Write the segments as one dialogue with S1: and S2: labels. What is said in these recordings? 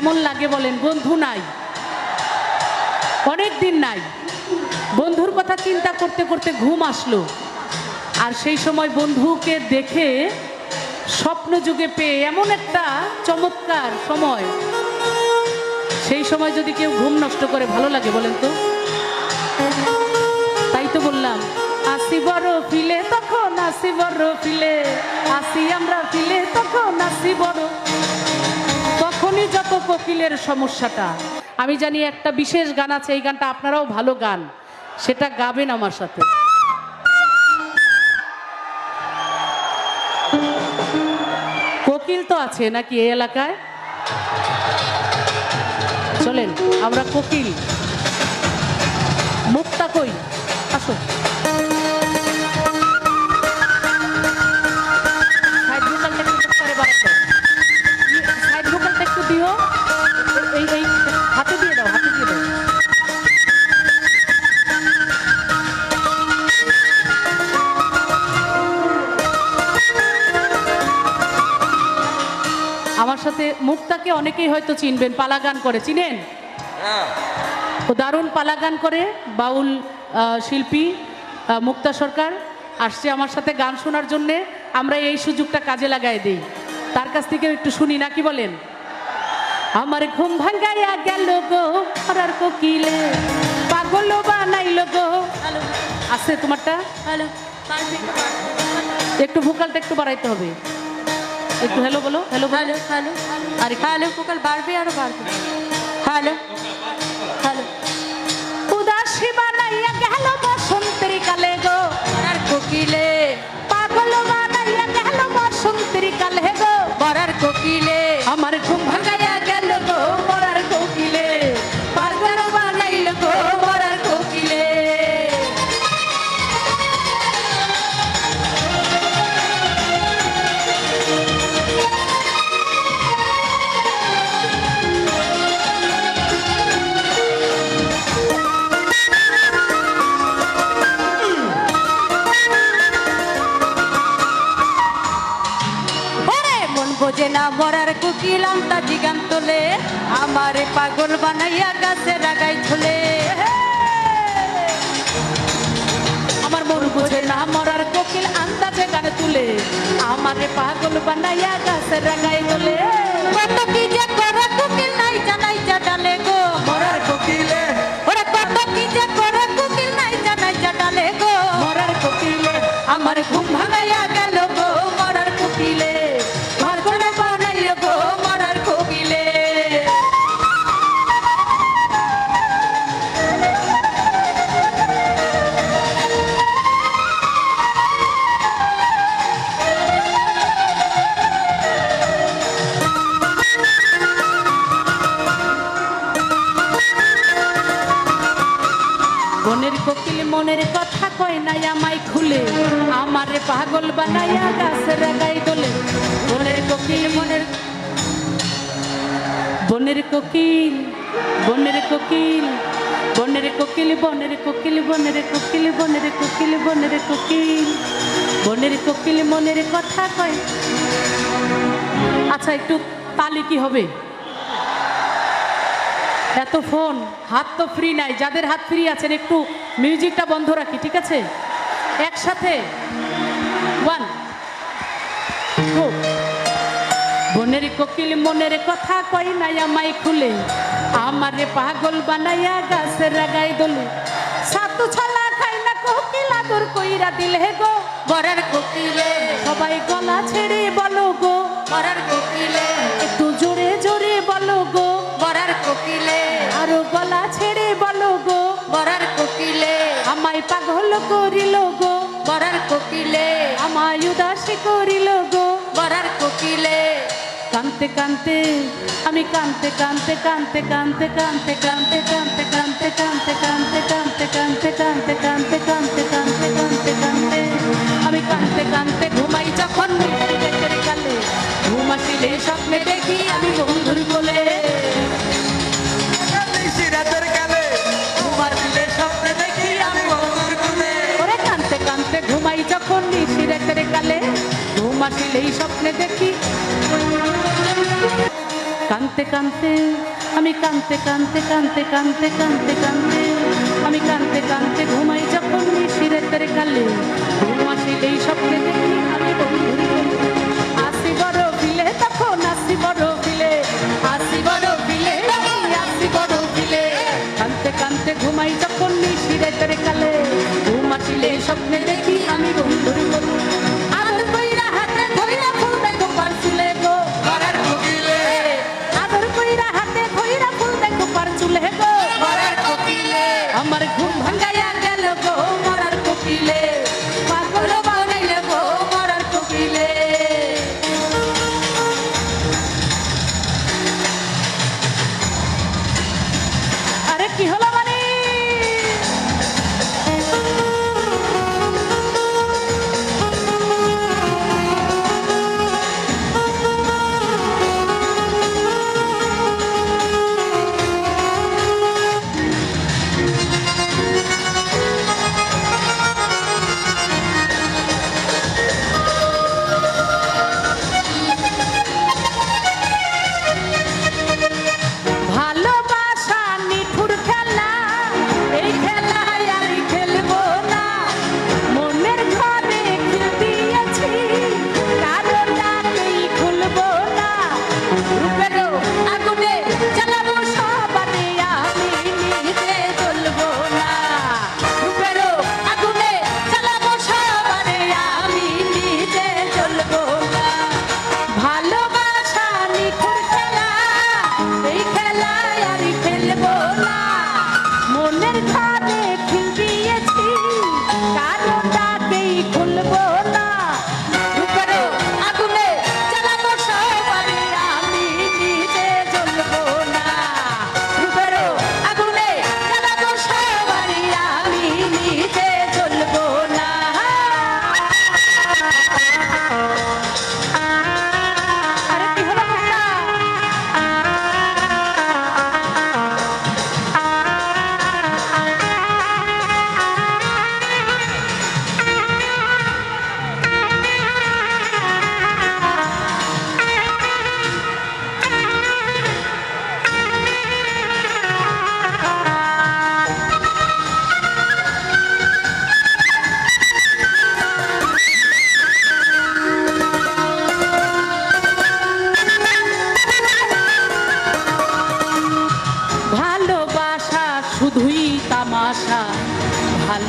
S1: কেমন লাগে বলেন? বন্ধু নাই। অনেক দিন নাই। বন্ধুর কথা চিন্তা করতে করতে ঘুম আসলো। আর সেই সময় বন্ধুকে দেখে স্বপ্ন যুগে পেয়ে এমন একটা চমৎকার সময়। সেই সময় যদি কেউ ঘুম নষ্ট করে, ভালো লাগে বলেন তো? তাই তো বললাম, আসি বড় ফিলে, তখন আসি বড় ফিলে। আসি আমরা ফিলে, তখন আসি বড় যত কোকিলের সমস্যাটা, আমি জানি একটা বিশেষ গান আছে, এই গানটা আপনারাও ভালো গান, সেটা গাবেন আমার সাথে। কোকিল তো আছে নাকি এই এলাকায়? চলেন, আমরা কোকিল। মুক্তা কই? আসো অনেকেই হয়তো চিনবেন পালা গান করে চিনেন? ও দারুণ পালা গান করে বাউল শিল্পী মুক্তা সরকার আসছে আমার সাথে গান শোনার জন্যে। আমরা এই সুযোগটা কাজে লাগাই দিই। তার কাছ থেকে একটু শুনি না কি বলেন? আমার ঘুম ভাঙ্গাইয়া গেল গো আর কোকিলে। পাগল বানাইল গো। আছে তোমারটা? একটু ভোকালটা একটু বাড়াইতে হবে। একটু হ্যালো বলো হ্যালো
S2: হ্যালো হ্যালো
S1: আর
S2: হ্যালো ফোকাল বাড়বে আরও বাড়বে। হ্যালো আমতা জিগান তোলে? আমারে পাগল বানাইয়া গাছে রাগাই ঝোলে।
S1: আমার মন বুঝে না, মরার কোকিল আন্দাজে গান তুলে। আমারে পাগল বানাইয়া গাছে রাগাই তোলে
S2: কত কি
S1: খুলে আমারে পাগল বানাইয়া গাছে রাগাই দোলে বনের কোকিল মনের বনের কোকিল বনের কোকিল বনের কোকিল বনের কোকিল বনের কোকিল বনের কোকিল বনের কোকিল বনের কোকিল মনের কথা কয়। আচ্ছা একটু তালি কি হবে? এত ফোন, হাত তো ফ্রি নাই, যাদের হাত ফ্রি আছেন, একটু মিউজিকটা বন্ধ রাখি, ঠিক আছে? একসাথে। ওয়ান টু বনের কোকিল মনের কথা কই নাই আমায় খুলে? আমারে পাগল বানাইয়া গাছে রাগাই দলে। সাতু ছলা খাই না কোকিল আদর কইরা দিলে গো।
S2: বরার কোকিলে।
S1: সবাই গলা ছেড়ে বলো গো।
S2: বরার কোকিলে।
S1: একটু জোরে জোরে বলো গো।
S2: বরার কোকিলে।
S1: আরও গলা আমায় পাগল করিল গো,
S2: বরার কোকিলে।
S1: আমায় উদাসী করিল গো,
S2: বরার কোকিলে।
S1: কানতে কানতে, আমি কানতে কানতে কানতে কানতে কানতে কানতে কানতে কানতে কানতে কানতে কানতে কানতে কানতে কানতে কানতে কানতে কানতে কানতে। আমি কানতে কানতে ঘুমাই যখন কালে। ঘুম স্বপ্নে দেখি আমি বন্ধুর কোলে। ঘুম আসলেই স্বপ্নে দেখি। কানতে কানতে, আমি কানতে কানতে কানতে কানতে কানতে কানতে, আমি কানতে কানতে ঘুমাই যখন নিশিরে তেরে কালে। ঘুম আসলেই স্বপ্নে দেখি আমি আসি বড় বিলে, তখন আসি বড় বিলে। আসি বড় বিলে আসি বড় বিলে। কানতে কানতে ঘুমাই যখন নিশিরে তেরে কালে। ঘুম আসলেই স্বপ্নে দেখি আমি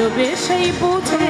S1: ভালোবেসেই
S2: বুঝে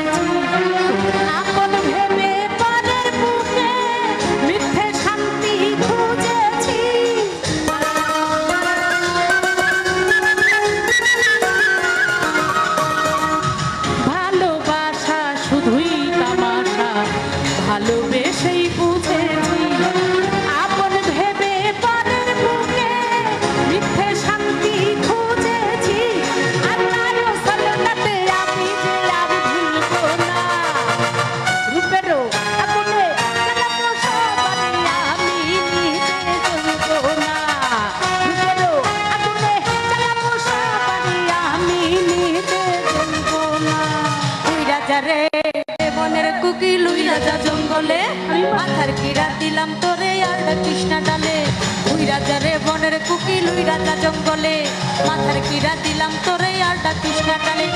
S2: রে। বনের কুকি লুই রাজা জঙ্গলে মাথার কিরা দিলাম তোরে আর কৃষ্ণা ডালে। উইরা যা রে, বনের কুকি লুই রাজা জঙ্গলে মাথার কিরা দিলাম তোরে আর কৃষ্ণা ডালে।